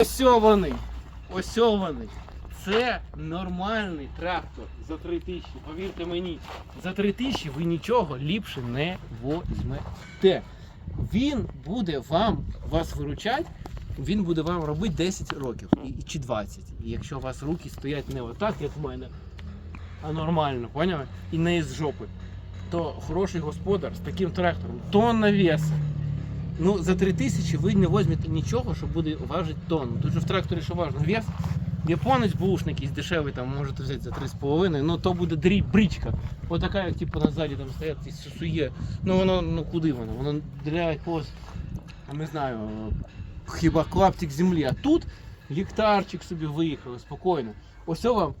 Ось вони. Ось вони. Це нормальний трактор за 3 тисячі. Повірте мені, за 3 тисячі ви нічого ліпше не возьмете. Він буде вам вас виручати, він буде вам робити 10 років і- чи 20. І якщо у вас руки стоять не отак, як в мене, а нормально, поняли? І не із жопи, то хороший господар з таким трактором тонна веса. Ну, за 3 тисячі ви не візьмете нічого, що буде важити тонну. Тут же в тракторі що важно? Вес. Японець бушник якийсь дешевий, там можете взяти за 3,5, ну то буде дріб, бричка. Отака, як типу на ззаді там стоять ці сусує. Ну воно, ну куди воно? Воно для якогось, не знаю, хіба клаптик землі. А тут гектарчик собі виїхали спокійно. Ось вам,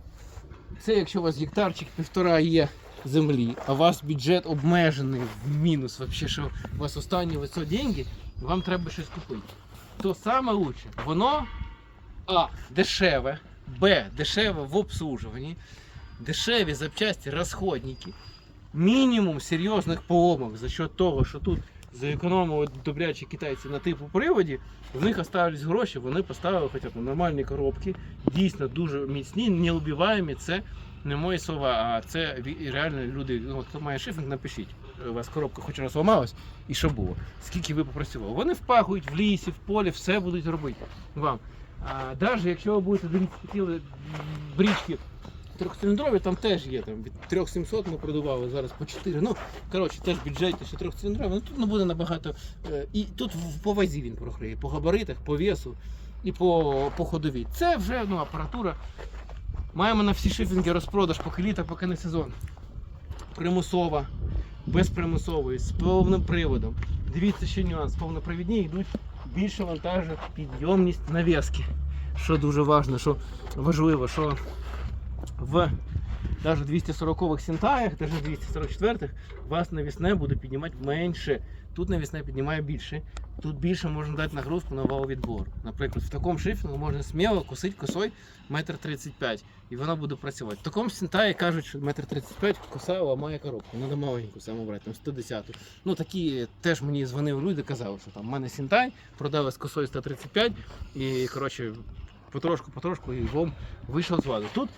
це якщо у вас гектарчик півтора є землі, а у вас бюджет обмежений в мінус, вообще, що у вас останні висо деньги, вам треба щось купити. То саме лучше, воно А. Дешеве, Б. Дешеве в обслужуванні, дешеві запчасті, розходники, мінімум серйозних поломок за счет того, що тут заекономили добрячі китайці на типу приводі, в них оставились гроші, вони поставили хоча б нормальні коробки, дійсно дуже міцні, неубиваємі. Це не мої слова, а це реально люди. Ну, хто має шифінг, напишіть. У вас коробка хоч раз ламалась, і що було? Скільки ви попрацювали? Вони впахують в лісі, в полі, все будуть робити вам. А навіть якщо ви будете хотіли брічки трьохциліндрові, там теж є там від 3700 ми продавали зараз по 4. Ну, коротше, теж бюджетні, що трьохциліндрові, ну тут не буде набагато. е, І тут в- вазі він програє, по габаритах, по весу і по, по ходовій. Це вже ну, апаратура. Маємо на всі шифінги розпродаж, поки літо, поки не сезон. Примусова, безпримусової, з повним приводом. Дивіться, ще нюанс. Повнопривідні йдуть більше вантажу, підйомність навіски. Що дуже важливо, що важливо, що в навіть 240-х сінтаях, навіть 244-х, вас навісне буде піднімати менше. Тут навісне піднімає більше. Тут більше можна дати нагрузку на вал-відбор. Наприклад, в такому шифінгу можна сміло косити косой метр 35 і вона буде працювати. В такому сінтаї кажуть, що метр 35 коса ламає коробку. Треба маленьку саме брати, там 110. Ну такі теж мені дзвонили люди, казали, що там в мене сінтай, продали з косою 135 і коротше потрошку, потрошку і вом вийшов з ладу. Тут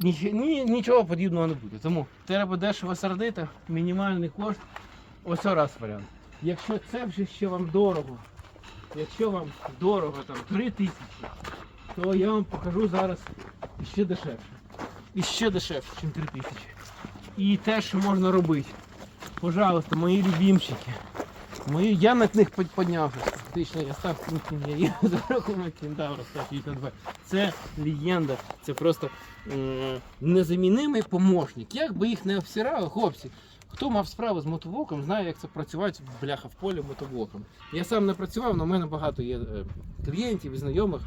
ні, нічого подібного не буде. Тому треба дешево сердити, мінімальний кошт. Ось раз варіант. Якщо це вже ще вам дорого, якщо вам дорого там 3 тисячі, то я вам покажу зараз ще дешевше. І ще дешевше, ніж 3 тисячі. І те, що можна робити. Пожалуйста, мої любімчики. Мої, я на них піднявся. Фактично, я став крутим, я їду за рахунок кентавра став ЮТ2. Це легенда, це просто е, незамінимий помощник. Як би їх не обсирали, хлопці. Хто мав справу з мотовоком, знає, як це працювати бляха в полі мотовоком. Я сам не працював, але в мене багато є е, клієнтів і знайомих,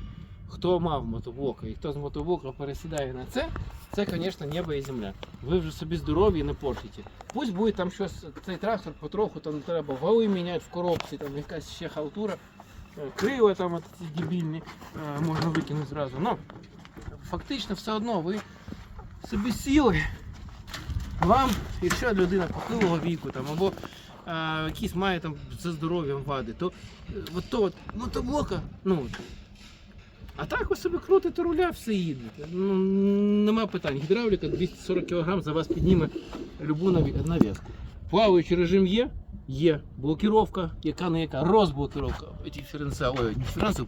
хто мав мотоблока і хто з мотоблока пересідає на це, це, звісно, небо і земля. Ви вже собі здорові і не портите. Пусть буде там щось, цей трактор потроху там треба вали міняти в коробці, там якась ще халтура, е, крила там ці дебільні, е, можна викинути зразу. Ну, фактично все одно ви собі сіли. Вам, якщо людина похилого віку там, або е, якісь має там за здоров'ям вади, то от от мотоблока, ну. от. А так ви собі крутите руля, все їдете. Ну, нема питань. Гідравліка 240 кг за вас підніме любу нав'язку. Плаваючий режим є? Є. Блокіровка, яка не яка, розблокіровка. Ой, диференціал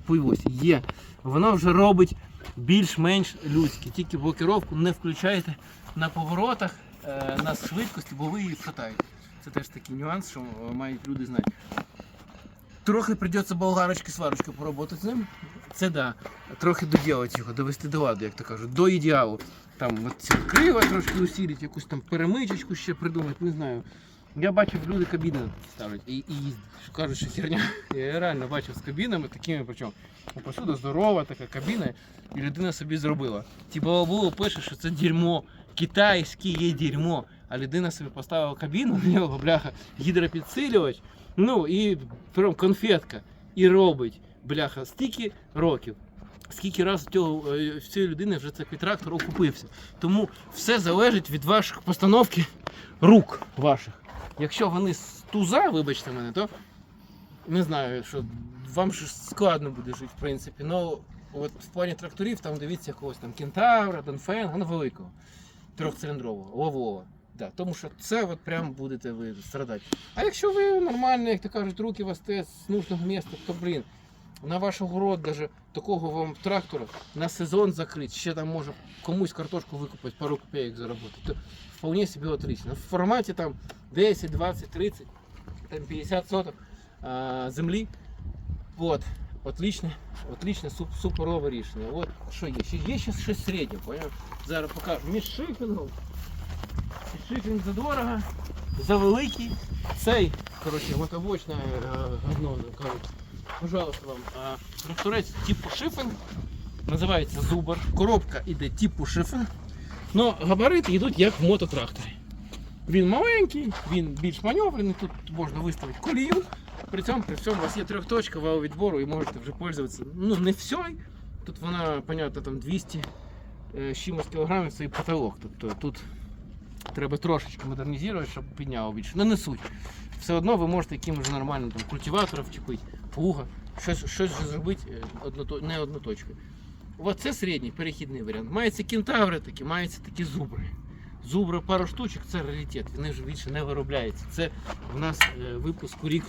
P8 є. Вона вже робить більш-менш людське. Тільки блокіровку не включайте на поворотах, е, на швидкості, бо ви її вшатаєте. Це теж такий нюанс, що е, мають люди знати. Трохи придеться болгарочки сварочки поработати з ним. Це да. Трохи доділати його, довести до ладу, як то кажуть, до ідеалу. Там от ці крила трошки усілити, якусь там перемичечку ще придумати, не знаю. Я бачив, люди кабіни ставлять і, і кажуть, що херня. Я реально бачив з кабінами такими, причому ну, посуда здорова, така кабіна, і людина собі зробила. Ті балабуло пише, що це дерьмо, китайське є дерьмо. А людина собі поставила кабіну, в нього бляха, гідропідсилювач, ну і прям конфетка. І робить, бляха, стільки років. Скільки раз е, цієї людини вже цей трактор окупився. Тому все залежить від ваших постановки рук ваших. Якщо вони з туза, вибачте мене, то не знаю, що вам ж складно буде жити, в принципі. Ну, от в плані тракторів, там дивіться якогось там кентавра, Донфенга, ну великого, трьохциліндрового, лового. Да, тому що це от прям будете ви страдати. А якщо ви нормально, як то кажуть, руки вас те з нужного міста, то блін, на ваш огород даже такого вам трактора на сезон закрити, ще там може комусь картошку викупити, пару копійок заробити. То вполне себе отлично. В форматі там 10, 20, 30, там 50 соток а, землі. Вот. Отлично, суп, суперове рішення. От що є. Ще є ще щось середнє, поняв? Зараз покажу. Між шифінгом. Шифінг задорого, завеликий. Цей, коротше, мотобочне е, говно, кажуть. Пожалуйста вам. Тракторець типу шифінг. Називається зубр. Коробка іде типу шифінг. Но габарити йдуть як в мототракторі. Він маленький, він більш маневрений, тут можна виставити колію. При цьому, при всьому у вас є трьохточка вал відбору і можете вже пользуватися. Ну, не все. Тут вона, понятно, там 200 е, чимось кілограмів це і потолок. Тобто тут треба трошечки модернізувати, щоб підняло більше. Ну не суть. Все одно ви можете якимось нормальним там, культиватором вчепити, плуга, щось, щось зробити е, одното, не одноточкою. От це середній перехідний варіант. Мається кентаври такі, маються такі зубри. Зубра пару штучок це раритет, вони вже більше не виробляються. Це в нас е, випуск рік.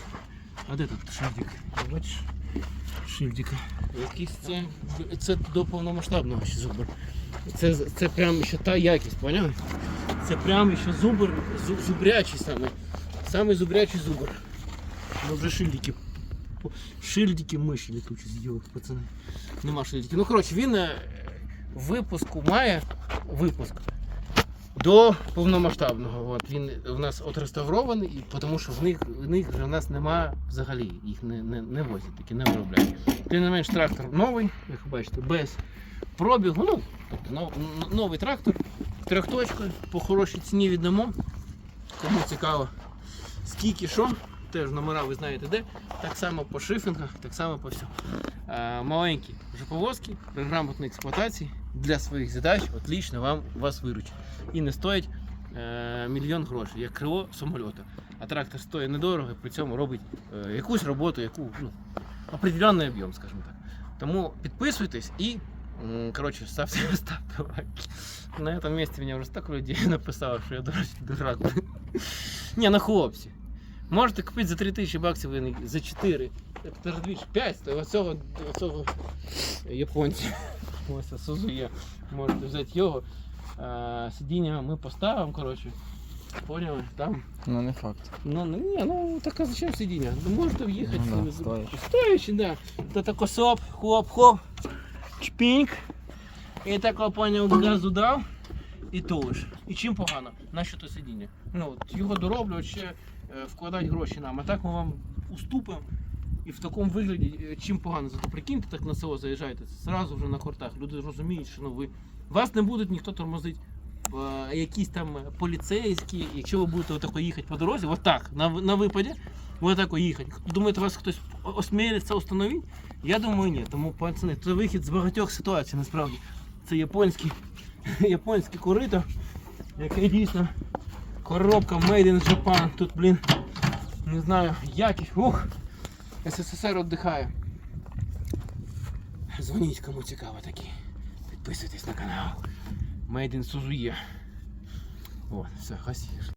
А де тут шильдик? Бачиш? Шильдика. Якийсь це, це до повномасштабного ще зубр. Це, це прям ще та якість, поняли? Це прям ще зубр, зу- зубрячий саме. Саме зубрячий зубр. Ну вже шильдики. Шильдики миші літучі з'їли, пацани. Нема шильдиків. Ну коротше, він е, випуску має випуск до повномасштабного. От він у нас отреставрований, тому що в них, в них вже в нас немає взагалі, їх не, не, не возять, такі не виробляють. Тим не менш, трактор новий, як ви бачите, без пробігу. Ну, тобто нов- новий трактор, трьохточкою, по хорошій ціні віддамо. Кому цікаво, скільки що, теж номера ви знаєте де. Так само по шифінгах, так само по всьому. Е, маленькі вже повозки при грамотній експлуатації для своїх задач отлично вам вас виручить. І не стоїть е, мільйон грошей, як крило самольота. А трактор стоїть недорого, при цьому робить е, якусь роботу, яку ну, определенний об'єм, скажімо так. Тому підписуйтесь і м, коротше, ставте, ставте лайки. На этом месте меня уже так людей написало, що я дурак. дурак. Ні, ну хлопці. Можете купити за 3000 баксів, ви не- за 4. Це ж двічі 5 стоїть. Оцього, оцього японця. Ось Сузує. Можете взяти його. А, сидіння ми поставимо, коротше. Поняли? Там. Ну не факт. Ну, ну ні, ну так а зачем сидіння? Ну можете в'їхати. Ну да, стоячи. Стоячи, да. То тако соп, хоп-хоп, чпіньк. І тако поняв, газу дав і тулиш. І чим погано? Нащо то сидіння? Ну, от його дороблювати ще вкладати гроші нам. А так ми вам уступимо. І в такому вигляді е, чим погано. Зато прикиньте, так на село заїжджаєте, зразу вже на кортах. Люди розуміють, що ну, ви вас не будуть ніхто тормозити. Е, Якісь там е, поліцейські, якщо ви будете отако їхати по дорозі, отак, на, на випаді, ви отако їхати. Думаєте, вас хтось осмілиться встановити? Я думаю, ні. Тому пацани, це вихід з багатьох ситуацій насправді. Це японський, японське корито, яке дійсно коробка Made in Japan. Тут, блін, не знаю, якість. Ух, СССР віддихає. Дзвоніть, кому цікаво такі. Підписуйтесь на канал. Made in Suzuki. От, все, хасіш.